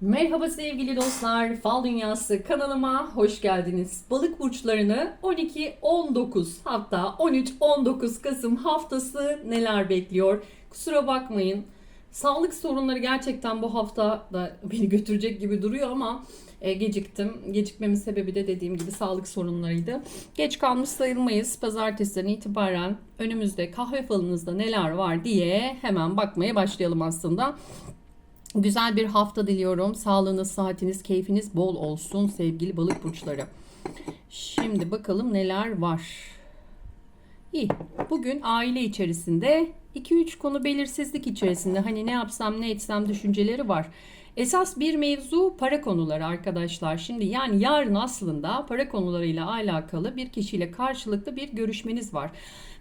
Merhaba sevgili dostlar, Fal Dünyası kanalıma hoş geldiniz. Balık burçlarını 12-19 hatta 13-19 Kasım haftası neler bekliyor? Kusura bakmayın. Sağlık sorunları gerçekten bu hafta da beni götürecek gibi duruyor ama e, geciktim. Gecikmemin sebebi de dediğim gibi sağlık sorunlarıydı. Geç kalmış sayılmayız. Pazartesiden itibaren önümüzde kahve falınızda neler var diye hemen bakmaya başlayalım aslında. Güzel bir hafta diliyorum. Sağlığınız, saatiniz, keyfiniz bol olsun sevgili balık burçları. Şimdi bakalım neler var. İyi. Bugün aile içerisinde 2-3 konu belirsizlik içerisinde hani ne yapsam ne etsem düşünceleri var. Esas bir mevzu para konuları arkadaşlar. Şimdi yani yarın aslında para konularıyla alakalı bir kişiyle karşılıklı bir görüşmeniz var.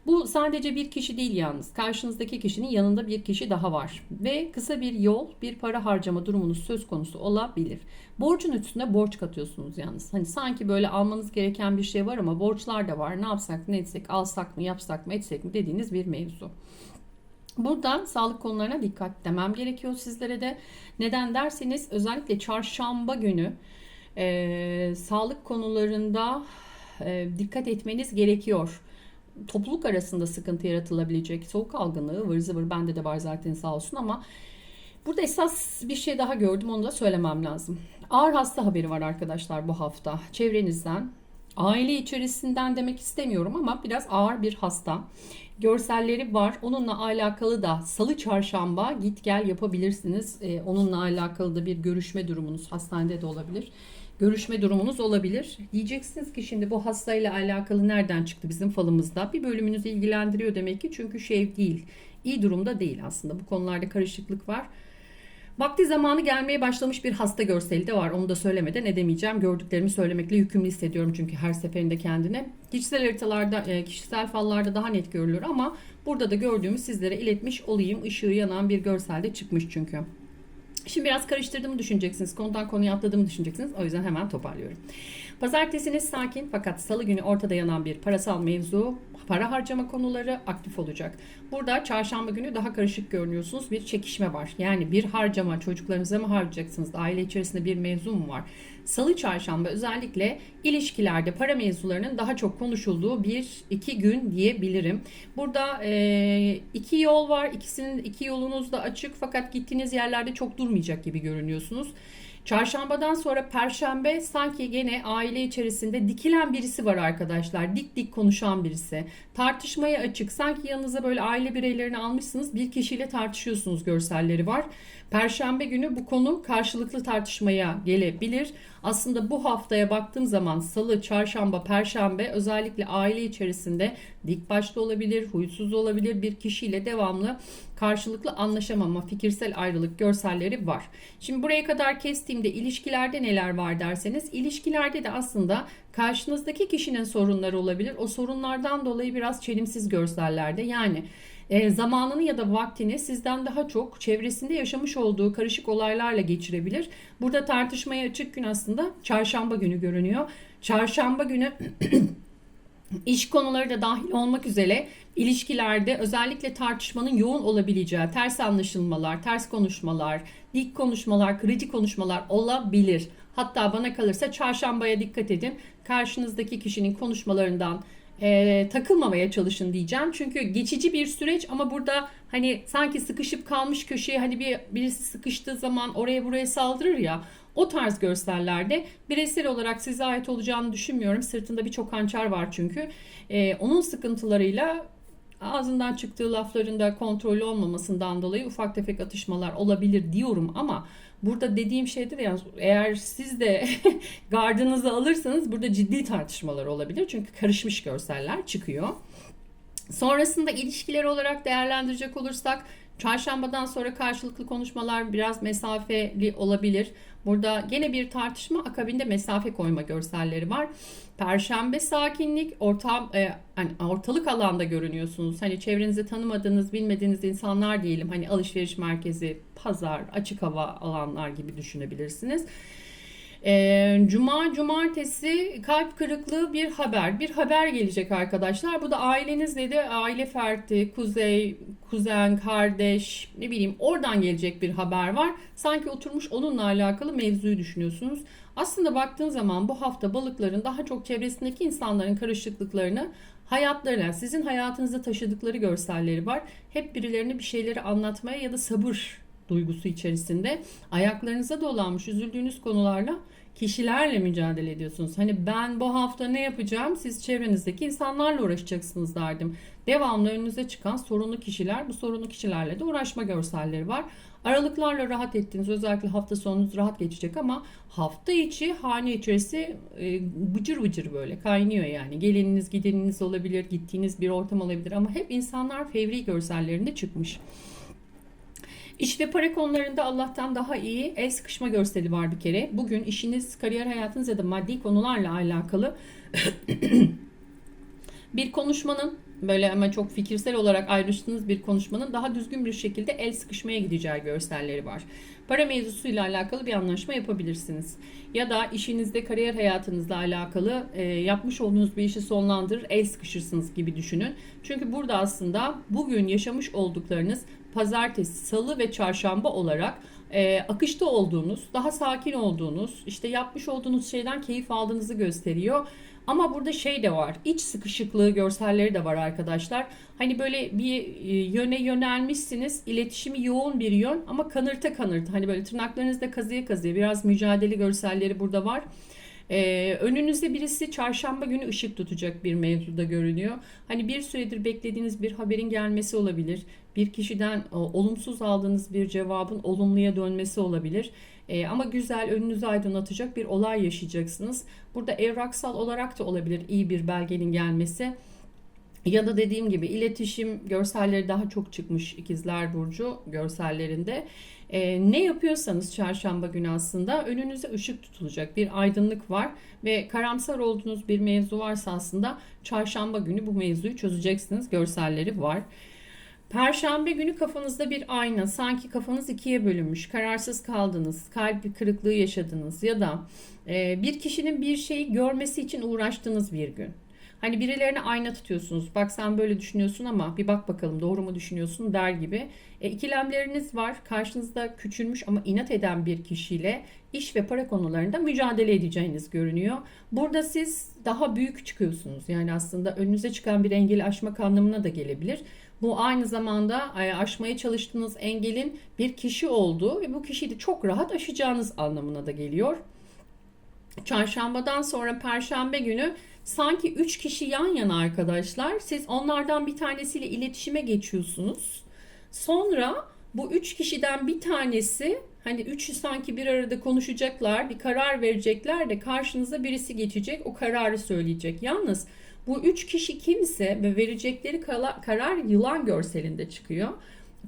Bu sadece bir kişi değil yalnız. Karşınızdaki kişinin yanında bir kişi daha var. Ve kısa bir yol, bir para harcama durumunuz söz konusu olabilir. Borcun üstüne borç katıyorsunuz yalnız. Hani sanki böyle almanız gereken bir şey var ama borçlar da var. Ne yapsak, ne etsek, alsak mı, yapsak mı, etsek mi dediğiniz bir mevzu. Buradan sağlık konularına dikkat demem gerekiyor sizlere de. Neden derseniz özellikle çarşamba günü e, sağlık konularında e, dikkat etmeniz gerekiyor. Topluluk arasında sıkıntı yaratılabilecek soğuk algınlığı vır zıvır bende de var zaten sağ olsun ama burada esas bir şey daha gördüm onu da söylemem lazım. Ağır hasta haberi var arkadaşlar bu hafta çevrenizden. Aile içerisinden demek istemiyorum ama biraz ağır bir hasta görselleri var. Onunla alakalı da salı çarşamba git gel yapabilirsiniz. Ee, onunla alakalı da bir görüşme durumunuz hastanede de olabilir. Görüşme durumunuz olabilir. Diyeceksiniz ki şimdi bu hastayla alakalı nereden çıktı bizim falımızda? Bir bölümünüzü ilgilendiriyor demek ki çünkü şey değil. İyi durumda değil aslında. Bu konularda karışıklık var. Vakti zamanı gelmeye başlamış bir hasta görseli de var. Onu da söylemeden edemeyeceğim. Gördüklerimi söylemekle yükümlü hissediyorum çünkü her seferinde kendine. Kişisel haritalarda, e, kişisel fallarda daha net görülür ama burada da gördüğümü sizlere iletmiş olayım. Işığı yanan bir görselde çıkmış çünkü. Şimdi biraz karıştırdığımı düşüneceksiniz. Konudan konuya atladığımı düşüneceksiniz. O yüzden hemen toparlıyorum. Pazartesiniz sakin fakat salı günü ortada yanan bir parasal mevzu, para harcama konuları aktif olacak. Burada çarşamba günü daha karışık görünüyorsunuz. Bir çekişme var. Yani bir harcama çocuklarınıza mı harcayacaksınız? Aile içerisinde bir mevzu mu var? Salı çarşamba özellikle ilişkilerde para mevzularının daha çok konuşulduğu bir iki gün diyebilirim. Burada e, iki yol var. İkisinin iki yolunuz da açık fakat gittiğiniz yerlerde çok durmayacak gibi görünüyorsunuz. Çarşambadan sonra perşembe sanki gene aile içerisinde dikilen birisi var arkadaşlar. Dik dik konuşan birisi. Tartışmaya açık. Sanki yanınıza böyle aile bireylerini almışsınız. Bir kişiyle tartışıyorsunuz görselleri var. Perşembe günü bu konu karşılıklı tartışmaya gelebilir. Aslında bu haftaya baktığım zaman salı, çarşamba, perşembe özellikle aile içerisinde dik başlı olabilir, huysuz olabilir bir kişiyle devamlı karşılıklı anlaşamama, fikirsel ayrılık görselleri var. Şimdi buraya kadar kestiğimde ilişkilerde neler var derseniz ilişkilerde de aslında karşınızdaki kişinin sorunları olabilir. O sorunlardan dolayı biraz çelimsiz görsellerde yani e, zamanını ya da vaktini sizden daha çok çevresinde yaşamış olduğu karışık olaylarla geçirebilir. Burada tartışmaya açık gün aslında çarşamba günü görünüyor. Çarşamba günü iş konuları da dahil olmak üzere ilişkilerde özellikle tartışmanın yoğun olabileceği ters anlaşılmalar, ters konuşmalar, dik konuşmalar, kırıcı konuşmalar olabilir. Hatta bana kalırsa çarşambaya dikkat edin. Karşınızdaki kişinin konuşmalarından e, takılmamaya çalışın diyeceğim. Çünkü geçici bir süreç ama burada hani sanki sıkışıp kalmış köşeye hani bir birisi sıkıştığı zaman oraya buraya saldırır ya. O tarz görsellerde bireysel olarak size ait olacağını düşünmüyorum. Sırtında birçok hançer var çünkü. E, onun sıkıntılarıyla ağzından çıktığı lafların da kontrollü olmamasından dolayı ufak tefek atışmalar olabilir diyorum ama burada dediğim şeyde de yani eğer siz de gardınızı alırsanız burada ciddi tartışmalar olabilir. Çünkü karışmış görseller çıkıyor. Sonrasında ilişkiler olarak değerlendirecek olursak çarşambadan sonra karşılıklı konuşmalar biraz mesafeli olabilir. Burada gene bir tartışma akabinde mesafe koyma görselleri var. Perşembe sakinlik, ortam e, hani ortalık alanda görünüyorsunuz. Hani çevrenizde tanımadığınız, bilmediğiniz insanlar diyelim. Hani alışveriş merkezi, pazar, açık hava alanlar gibi düşünebilirsiniz. Ee, Cuma, cumartesi kalp kırıklığı bir haber. Bir haber gelecek arkadaşlar. Bu da ailenizle de aile ferti, kuzey, kuzen, kardeş ne bileyim oradan gelecek bir haber var. Sanki oturmuş onunla alakalı mevzuyu düşünüyorsunuz. Aslında baktığın zaman bu hafta balıkların daha çok çevresindeki insanların karışıklıklarını hayatlarına, sizin hayatınızda taşıdıkları görselleri var. Hep birilerine bir şeyleri anlatmaya ya da sabır duygusu içerisinde ayaklarınıza dolanmış üzüldüğünüz konularla kişilerle mücadele ediyorsunuz. Hani ben bu hafta ne yapacağım? Siz çevrenizdeki insanlarla uğraşacaksınız derdim. Devamlı önünüze çıkan sorunlu kişiler, bu sorunlu kişilerle de uğraşma görselleri var. Aralıklarla rahat ettiniz. Özellikle hafta sonunuz rahat geçecek ama hafta içi hane içerisi e, bıcır bıcır böyle kaynıyor yani. Gelininiz gideniniz olabilir, gittiğiniz bir ortam olabilir ama hep insanlar fevri görsellerinde çıkmış. İş ve para konularında Allah'tan daha iyi el sıkışma görseli var bir kere. Bugün işiniz, kariyer hayatınız ya da maddi konularla alakalı bir konuşmanın böyle ama çok fikirsel olarak ayrıştığınız bir konuşmanın daha düzgün bir şekilde el sıkışmaya gideceği görselleri var. Para mevzusuyla alakalı bir anlaşma yapabilirsiniz. Ya da işinizde, kariyer hayatınızla alakalı e, yapmış olduğunuz bir işi sonlandırır, el sıkışırsınız gibi düşünün. Çünkü burada aslında bugün yaşamış olduklarınız pazartesi, salı ve çarşamba olarak e, akışta olduğunuz, daha sakin olduğunuz, işte yapmış olduğunuz şeyden keyif aldığınızı gösteriyor. Ama burada şey de var. iç sıkışıklığı görselleri de var arkadaşlar. Hani böyle bir e, yöne yönelmişsiniz. iletişimi yoğun bir yön ama kanırta kanırta. Hani böyle tırnaklarınızda kazıya kazıya biraz mücadele görselleri burada var. Ee, önünüzde birisi çarşamba günü ışık tutacak bir mevzuda görünüyor. Hani bir süredir beklediğiniz bir haberin gelmesi olabilir. Bir kişiden o, olumsuz aldığınız bir cevabın olumluya dönmesi olabilir. Ee, ama güzel önünüzü aydınlatacak bir olay yaşayacaksınız. Burada evraksal olarak da olabilir iyi bir belgenin gelmesi. Ya da dediğim gibi iletişim görselleri daha çok çıkmış ikizler burcu görsellerinde. Ee, ne yapıyorsanız çarşamba günü aslında önünüze ışık tutulacak bir aydınlık var ve karamsar olduğunuz bir mevzu varsa aslında çarşamba günü bu mevzuyu çözeceksiniz görselleri var. Perşembe günü kafanızda bir ayna, sanki kafanız ikiye bölünmüş, kararsız kaldınız, kalp kırıklığı yaşadınız ya da e, bir kişinin bir şeyi görmesi için uğraştığınız bir gün. Hani birilerine ayna tutuyorsunuz. Bak sen böyle düşünüyorsun ama bir bak bakalım doğru mu düşünüyorsun der gibi. E, ikilemleriniz var. Karşınızda küçülmüş ama inat eden bir kişiyle iş ve para konularında mücadele edeceğiniz görünüyor. Burada siz daha büyük çıkıyorsunuz. Yani aslında önünüze çıkan bir engeli aşmak anlamına da gelebilir. Bu aynı zamanda aşmaya çalıştığınız engelin bir kişi olduğu ve bu kişiyi de çok rahat aşacağınız anlamına da geliyor. Çarşambadan sonra perşembe günü sanki 3 kişi yan yana arkadaşlar. Siz onlardan bir tanesiyle iletişime geçiyorsunuz. Sonra bu 3 kişiden bir tanesi hani üçü sanki bir arada konuşacaklar, bir karar verecekler de karşınıza birisi geçecek, o kararı söyleyecek. Yalnız bu üç kişi kimse ve verecekleri karar yılan görselinde çıkıyor.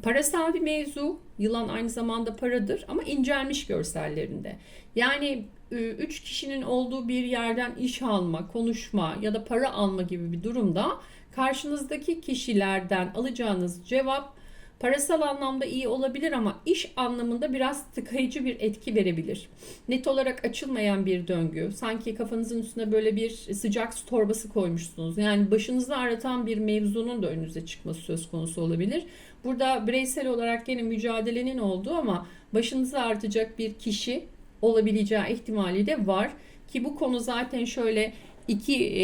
Parasal bir mevzu, yılan aynı zamanda paradır ama incelmiş görsellerinde. Yani üç kişinin olduğu bir yerden iş alma, konuşma ya da para alma gibi bir durumda karşınızdaki kişilerden alacağınız cevap Parasal anlamda iyi olabilir ama iş anlamında biraz tıkayıcı bir etki verebilir. Net olarak açılmayan bir döngü. Sanki kafanızın üstüne böyle bir sıcak su torbası koymuşsunuz. Yani başınızı ağrıtan bir mevzunun da önünüze çıkması söz konusu olabilir. Burada bireysel olarak yine mücadelenin olduğu ama başınızı ağrıtacak bir kişi olabileceği ihtimali de var. Ki bu konu zaten şöyle iki, e,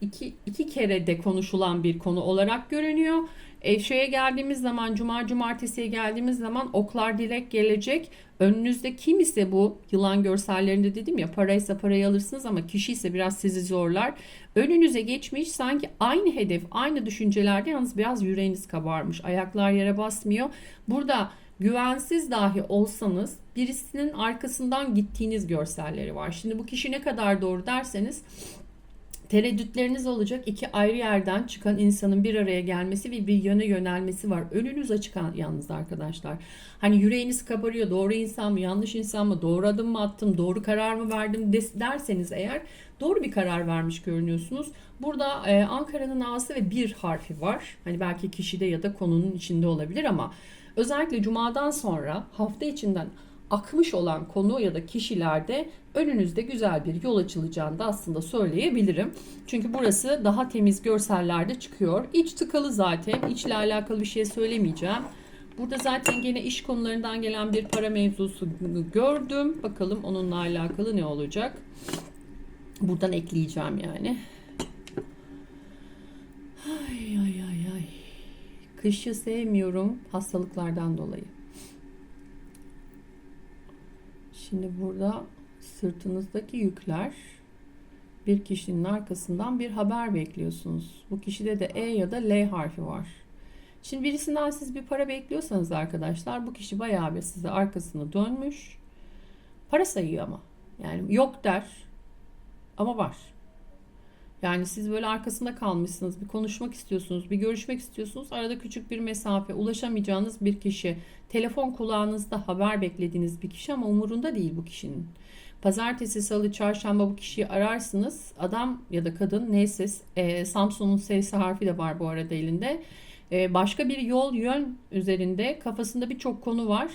iki, iki kere de konuşulan bir konu olarak görünüyor. E, şeye geldiğimiz zaman cuma cumartesiye geldiğimiz zaman oklar dilek gelecek. Önünüzde kim ise bu yılan görsellerinde dedim ya paraysa parayı alırsınız ama kişi ise biraz sizi zorlar. Önünüze geçmiş sanki aynı hedef aynı düşüncelerde yalnız biraz yüreğiniz kabarmış. Ayaklar yere basmıyor. Burada güvensiz dahi olsanız birisinin arkasından gittiğiniz görselleri var. Şimdi bu kişi ne kadar doğru derseniz tereddütleriniz olacak. İki ayrı yerden çıkan insanın bir araya gelmesi ve bir yöne yönelmesi var. Önünüz açık yalnız arkadaşlar. Hani yüreğiniz kabarıyor. Doğru insan mı, yanlış insan mı, doğru adım mı attım, doğru karar mı verdim derseniz eğer doğru bir karar vermiş görünüyorsunuz. Burada e, Ankara'nın A'sı ve bir harfi var. Hani belki kişide ya da konunun içinde olabilir ama özellikle cumadan sonra hafta içinden akmış olan konu ya da kişilerde önünüzde güzel bir yol açılacağını da aslında söyleyebilirim. Çünkü burası daha temiz görsellerde çıkıyor. İç tıkalı zaten. İçle alakalı bir şey söylemeyeceğim. Burada zaten gene iş konularından gelen bir para mevzusu gördüm. Bakalım onunla alakalı ne olacak. Buradan ekleyeceğim yani. Ay ay ay ay. Kışı sevmiyorum hastalıklardan dolayı. Şimdi burada sırtınızdaki yükler bir kişinin arkasından bir haber bekliyorsunuz. Bu kişide de E ya da L harfi var. Şimdi birisinden siz bir para bekliyorsanız arkadaşlar bu kişi bayağı bir size arkasını dönmüş. Para sayıyor ama. Yani yok der ama var. Yani siz böyle arkasında kalmışsınız, bir konuşmak istiyorsunuz, bir görüşmek istiyorsunuz. Arada küçük bir mesafe, ulaşamayacağınız bir kişi, telefon kulağınızda haber beklediğiniz bir kişi ama umurunda değil bu kişinin. Pazartesi, salı, çarşamba bu kişiyi ararsınız. Adam ya da kadın neyse e, Samsun'un S'si harfi de var bu arada elinde. E, başka bir yol yön üzerinde kafasında birçok konu var.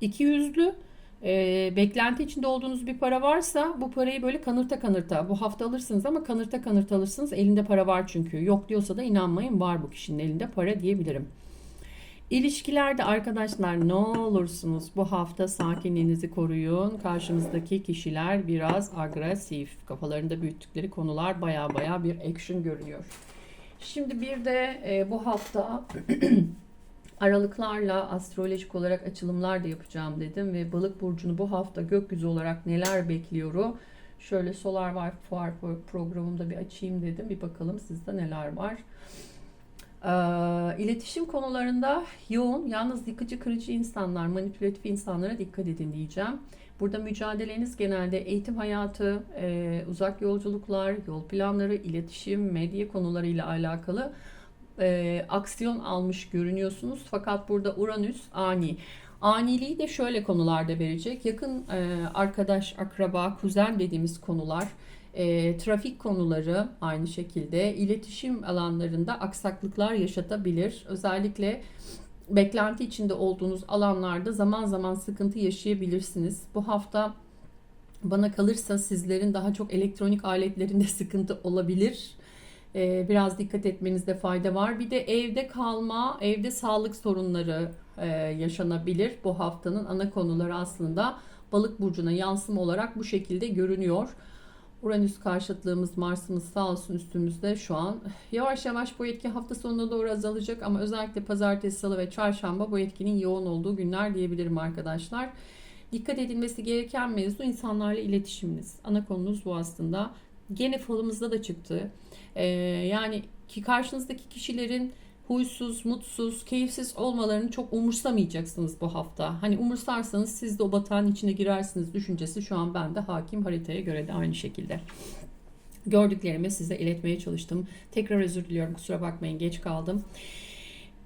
İki yüzlü e, beklenti içinde olduğunuz bir para varsa bu parayı böyle kanırta kanırta bu hafta alırsınız ama kanırta kanırta alırsınız elinde para var çünkü yok diyorsa da inanmayın var bu kişinin elinde para diyebilirim. İlişkilerde arkadaşlar ne olursunuz bu hafta sakinliğinizi koruyun. Karşınızdaki kişiler biraz agresif. Kafalarında büyüttükleri konular baya baya bir action görünüyor. Şimdi bir de e, bu hafta aralıklarla astrolojik olarak açılımlar da yapacağım dedim ve balık burcunu bu hafta gökyüzü olarak neler bekliyor? Şöyle Solar Wife Fuar programımda bir açayım dedim. Bir bakalım sizde neler var. Ee, iletişim konularında yoğun, yalnız yıkıcı, kırıcı insanlar, manipülatif insanlara dikkat edin diyeceğim. Burada mücadeleniz genelde eğitim hayatı, e, uzak yolculuklar, yol planları, iletişim, medya konularıyla alakalı e, aksiyon almış görünüyorsunuz. Fakat burada Uranüs ani. Aniliği de şöyle konularda verecek. Yakın e, arkadaş, akraba, kuzen dediğimiz konular, e, trafik konuları aynı şekilde iletişim alanlarında aksaklıklar yaşatabilir. Özellikle beklenti içinde olduğunuz alanlarda zaman zaman sıkıntı yaşayabilirsiniz. Bu hafta bana kalırsa sizlerin daha çok elektronik aletlerinde sıkıntı olabilir. Ee, biraz dikkat etmenizde fayda var. Bir de evde kalma, evde sağlık sorunları e, yaşanabilir. Bu haftanın ana konuları aslında balık burcuna yansıma olarak bu şekilde görünüyor. Uranüs karşıtlığımız Mars'ımız sağ olsun üstümüzde şu an. Yavaş yavaş bu etki hafta sonuna doğru azalacak ama özellikle pazartesi, salı ve çarşamba bu etkinin yoğun olduğu günler diyebilirim arkadaşlar. Dikkat edilmesi gereken mevzu insanlarla iletişiminiz. Ana konumuz bu aslında. Gene falımızda da çıktı. Ee, yani ki karşınızdaki kişilerin huysuz, mutsuz, keyifsiz olmalarını çok umursamayacaksınız bu hafta. Hani umursarsanız siz de o batağın içine girersiniz düşüncesi şu an bende hakim haritaya göre de aynı şekilde. Gördüklerimi size iletmeye çalıştım. Tekrar özür diliyorum kusura bakmayın geç kaldım.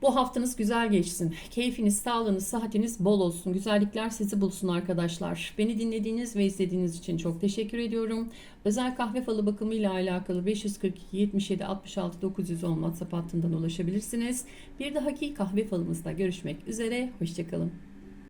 Bu haftanız güzel geçsin. Keyfiniz, sağlığınız, sıhhatiniz bol olsun. Güzellikler sizi bulsun arkadaşlar. Beni dinlediğiniz ve izlediğiniz için çok teşekkür ediyorum. Özel kahve falı bakımı ile alakalı 542 77 66 910 WhatsApp hattından ulaşabilirsiniz. Bir dahaki kahve falımızda görüşmek üzere. Hoşçakalın.